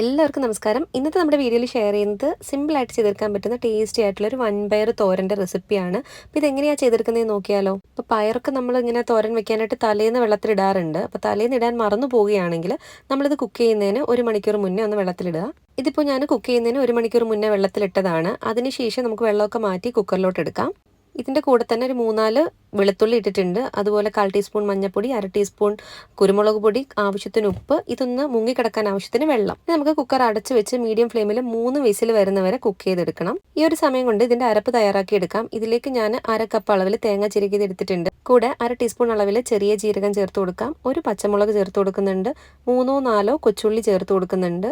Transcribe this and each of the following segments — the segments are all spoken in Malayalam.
എല്ലാവർക്കും നമസ്കാരം. ഇന്നത്തെ നമ്മുടെ വീഡിയോയിൽ ഷെയർ ചെയ്യുന്നത് സിമ്പിളായിട്ട് ചെയ്തെടുക്കാൻ പറ്റുന്ന ടേസ്റ്റി ആയിട്ടുള്ള ഒരു വൻപയർ തോരന്റെ റെസിപ്പിയാണ് അപ്പോൾ ഇതെങ്ങനെയാണ് ചെയ്തെടുക്കുന്നത് നോക്കിയാലോ? അപ്പോൾ പയറൊക്കെ നമ്മൾ ഇങ്ങനെ തോരൻ വെക്കാനായിട്ട് തലേന്ന് വെള്ളത്തിലിടാറുണ്ട്. അപ്പോൾ തലേന്ന് ഇടാൻ മറന്നു പോവുകയാണെങ്കിൽ നമ്മളിത് കുക്ക് ചെയ്യുന്നതിന് ഒരു മണിക്കൂർ മുന്നേ ഒന്ന് വെള്ളത്തിലിടുക. ഇതിപ്പോൾ ഞാൻ കുക്ക് ചെയ്യുന്നതിന് ഒരു മണിക്കൂർ മുന്നേ വെള്ളത്തിലിട്ടതാണ്. അതിനുശേഷം നമുക്ക് വെള്ളമൊക്കെ മാറ്റി കുക്കറിലോട്ട് എടുക്കാം. ഇതിന്റെ കൂടെ തന്നെ ഒരു മൂന്നാൽ വെളുത്തുള്ളി ഇട്ടിട്ടുണ്ട്. അതുപോലെ കാൽ ടീസ്പൂൺ മഞ്ഞൾപ്പൊടി അര ടീസ്പൂൺ കുരുമുളക് പൊടി ആവശ്യത്തിന് ഉപ്പ് ഇതൊന്ന് മുങ്ങിക്കിടക്കാൻ ആവശ്യത്തിന് വെള്ളം. നമുക്ക് കുക്കർ അടച്ച് വെച്ച് മീഡിയം ഫ്ലെയിമിൽ മൂന്ന് വിസിൽ വരുന്നവരെ കുക്ക് ചെയ്തെടുക്കണം. ഈ ഒരു സമയം കൊണ്ട് ഇതിന്റെ അരപ്പ് തയ്യാറാക്കി എടുക്കാം. ഇതിലേക്ക് ഞാൻ അര കപ്പ് അളവിൽ തേങ്ങ ചിരകിയത് എടുത്തിട്ടുണ്ട്. കൂടെ അര ടീസ്പൂൺ അളവിൽ ചെറിയ ജീരകം ചേർത്ത് കൊടുക്കാം. ഒരു പച്ചമുളക് ചേർത്ത് കൊടുക്കുന്നുണ്ട്. മൂന്നോ നാലോ കൊച്ചുള്ളി ചേർത്ത് കൊടുക്കുന്നുണ്ട്.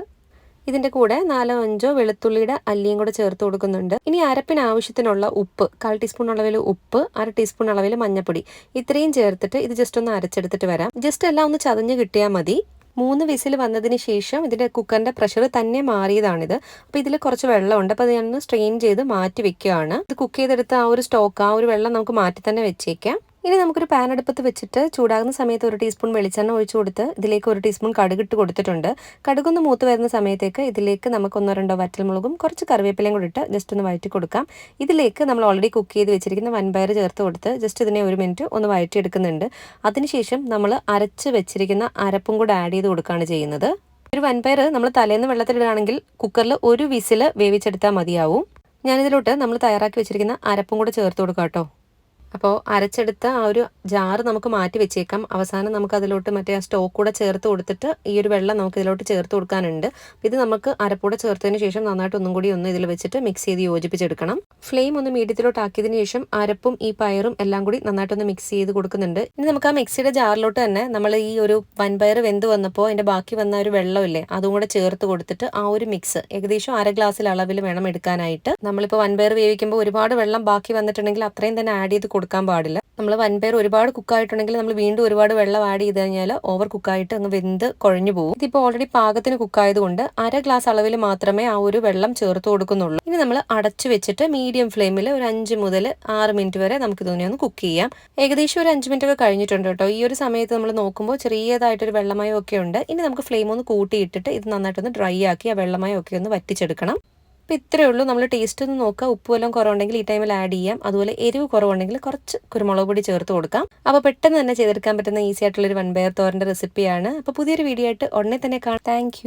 ഇതിന്റെ കൂടെ നാലോ അഞ്ചോ വെളുത്തുള്ളിയുടെ അല്ലിയും കൂടെ ചേർത്ത് കൊടുക്കുന്നുണ്ട്. ഇനി അരപ്പിന് ആവശ്യത്തിനുള്ള ഉപ്പ് കാൽ ടീസ്പൂൺ അളവിൽ ഉപ്പ് അര ടീസ്പൂൺ അളവിൽ മഞ്ഞപ്പൊടി. ഇത്രയും ചേർത്തിട്ട് ഇത് ജസ്റ്റ് ഒന്ന് അരച്ചെടുത്തിട്ട് വരാം. ജസ്റ്റ് എല്ലാം ഒന്ന് ചതഞ്ഞ് കിട്ടിയാൽ മതി. മൂന്ന് വിസിൽ വന്നതിന് ശേഷം ഇതിന്റെ കുക്കറിന്റെ പ്രഷർ തന്നെ മാറിയതാണിത്. അപ്പോൾ ഇതിൽ കുറച്ച് വെള്ളമുണ്ട്. അപ്പോൾ അത് ഞാനൊന്ന് സ്ട്രെയിൻ ചെയ്ത് മാറ്റി വെക്കുകയാണ് ഇത് കുക്ക് ചെയ്തെടുത്ത ആ ഒരു സ്റ്റോക്ക് ആ ഒരു വെള്ളം നമുക്ക് മാറ്റി തന്നെ വെച്ചേക്കാം. ഇനി നമുക്കൊരു പാൻ അടുപ്പത്ത് വെച്ചിട്ട് ചൂടാകുന്ന സമയത്ത് ഒരു ടീസ്പൂൺ വെളിച്ചെണ്ണ ഒഴിച്ചു കൊടുത്ത് ഇതിലേക്ക് ഒരു ടീസ്പൂൺ കടുകിട്ട് കൊടുത്തിട്ടുണ്ട്. കടുകൊന്ന് മൂത്ത് വരുന്ന സമയത്തേക്ക് ഇതിലേക്ക് നമുക്ക് ഒന്നോ രണ്ടോ വറ്റൽമുളകും കുറച്ച് കറിവേപ്പിലയും കൂടി ഇട്ട് ജസ്റ്റ് ഒന്ന് വഴറ്റി കൊടുക്കാം. ഇതിലേക്ക് നമ്മൾ ഓൾറെഡി കുക്ക് ചെയ്ത് വെച്ചിരിക്കുന്ന വൻപയർ ചേർത്ത് കൊടുത്ത് ജസ്റ്റ് ഇതിനെ ഒരു മിനിറ്റ് ഒന്ന് വഴറ്റിയെടുക്കുന്നുണ്ട് അതിനുശേഷം നമ്മൾ അരച്ച് വെച്ചിരിക്കുന്ന അരപ്പും കൂടെ ആഡ് ചെയ്ത് കൊടുക്കുകയാണ് ചെയ്യുന്നത്. ഒരു വൻപയർ നമ്മൾ തലേന്ന് വെള്ളത്തിലിടുകയാണെങ്കിൽ കുക്കറിൽ ഒരു വിസിൽ വേവിച്ചെടുത്താൽ മതിയാവും. ഞാനിതിലോട്ട് നമ്മൾ തയ്യാറാക്കി വെച്ചിരിക്കുന്ന അരപ്പും കൂടെ ചേർത്ത് കൊടുക്കാം കേട്ടോ. അപ്പോൾ അരച്ചെടുത്ത ആ ഒരു ജാറ് നമുക്ക് മാറ്റി വെച്ചേക്കാം. അവസാനം നമുക്ക് അതിലോട്ട് മറ്റേ ആ സ്റ്റോക്ക് കൂടെ ചേർത്ത് കൊടുത്തിട്ട് ഈ ഒരു വെള്ളം നമുക്ക് ഇതിലോട്ട് ചേർത്ത് കൊടുക്കാനുണ്ട്. ഇത് നമുക്ക് അരപ്പൂടെ ചേർത്തതിന് ശേഷം നന്നായിട്ട് ഒന്നും കൂടി ഒന്ന് ഇതിൽ വെച്ചിട്ട് മിക്സ് ചെയ്ത് യോജിപ്പിച്ചെടുക്കണം. ഫ്ലെയിം ഒന്ന് മീഡിയത്തിലോട്ട് ആക്കിയതിന് ശേഷം അരപ്പും ഈ പയറും എല്ലാം കൂടി നന്നായിട്ടൊന്ന് മിക്സ് ചെയ്ത് കൊടുക്കുന്നുണ്ട്. ഇനി നമുക്ക് ആ മിക്സിയുടെ ജാറിലോട്ട് തന്നെ നമ്മൾ ഈ ഒരു വൻപയർ വെന്ത് വന്നപ്പോൾ അതിന്റെ ബാക്കി വന്ന ഒരു വെള്ളമില്ലേ അതും കൂടെ ചേർത്ത് കൊടുത്തിട്ട് ആ ഒരു മിക്സ് ഏകദേശം അര ഗ്ലാസ്സിൽ അളവിൽ വേണം എടുക്കാനായിട്ട്. നമ്മളിപ്പോൾ വൻപയർ വേവിക്കുമ്പോൾ ഒരുപാട് വെള്ളം ബാക്കി വന്നിട്ടുണ്ടെങ്കിൽ അത്രയും തന്നെ ആഡ് ചെയ്ത് കൊടുക്കാൻ പാടില്ല. നമ്മൾ വൻപയർ ഒരുപാട് കുക്കായിട്ടുണ്ടെങ്കിൽ നമ്മൾ വീണ്ടും ഒരുപാട് വെള്ളം ആഡ് ചെയ്ത് കഴിഞ്ഞാൽ ഓവർ കുക്കായിട്ട് അങ്ങ് വെന്ത് കുഴഞ്ഞു പോകും. ഇതിപ്പോൾ ഓൾറെഡി പാകത്തിന് കുക്കായതുകൊണ്ട് അര ഗ്ലാസ് അളവിൽ മാത്രമേ ആ ഒരു വെള്ളം ചേർത്ത് കൊടുക്കുന്നുള്ളൂ. ഇനി നമ്മൾ അടച്ചു വെച്ചിട്ട് മീഡിയം ഫ്ലെയിമിൽ ഒരു അഞ്ച് മുതൽ ആറ് മിനിറ്റ് വരെ നമുക്ക് ഇതൊന്നെ ഒന്ന് കുക്ക് ചെയ്യാം. ഏകദേശം ഒരു അഞ്ച് മിനിറ്റ് ഒക്കെ കഴിഞ്ഞിട്ടുണ്ട് കേട്ടോ. ഈ ഒരു സമയത്ത് നമ്മൾ നോക്കുമ്പോൾ ചെറിയതായിട്ടൊരു വെള്ളമയം ഒക്കെ ഉണ്ട്. ഇനി നമുക്ക് ഫ്ലെയിം ഒന്ന് കൂട്ടിയിട്ടിട്ട് ഇത് നന്നായിട്ടൊന്ന് ഡ്രൈ ആക്കി ആ വെള്ളമയം ഒക്കെ ഒന്ന് വറ്റിച്ചെടുക്കണം. അപ്പോൾ ഇത്രയേ ഉള്ളൂ. നമ്മൾ ടേസ്റ്റ് ഒന്ന് നോക്കുക ഉപ്പ് വല്ലതും കുറവുണ്ടെങ്കിൽ ഈ ടൈമിൽ ആഡ് ചെയ്യാം. അതുപോലെ എരിവ് കുറവുണ്ടെങ്കിൽ കുറച്ച് കുരുമുളക് പൊടി ചേർത്ത് കൊടുക്കാം. അപ്പോൾ പെട്ടെന്ന് തന്നെ ചെയ്തെടുക്കാൻ പറ്റുന്ന ഈസി ആയിട്ടുള്ളൊരു വൺ ബയർ തോരന്റെ റെസിപ്പിയാണ് അപ്പോൾ പുതിയൊരു വീഡിയോ ആയിട്ട് ഉടനെ തന്നെ കാണാം. താങ്ക്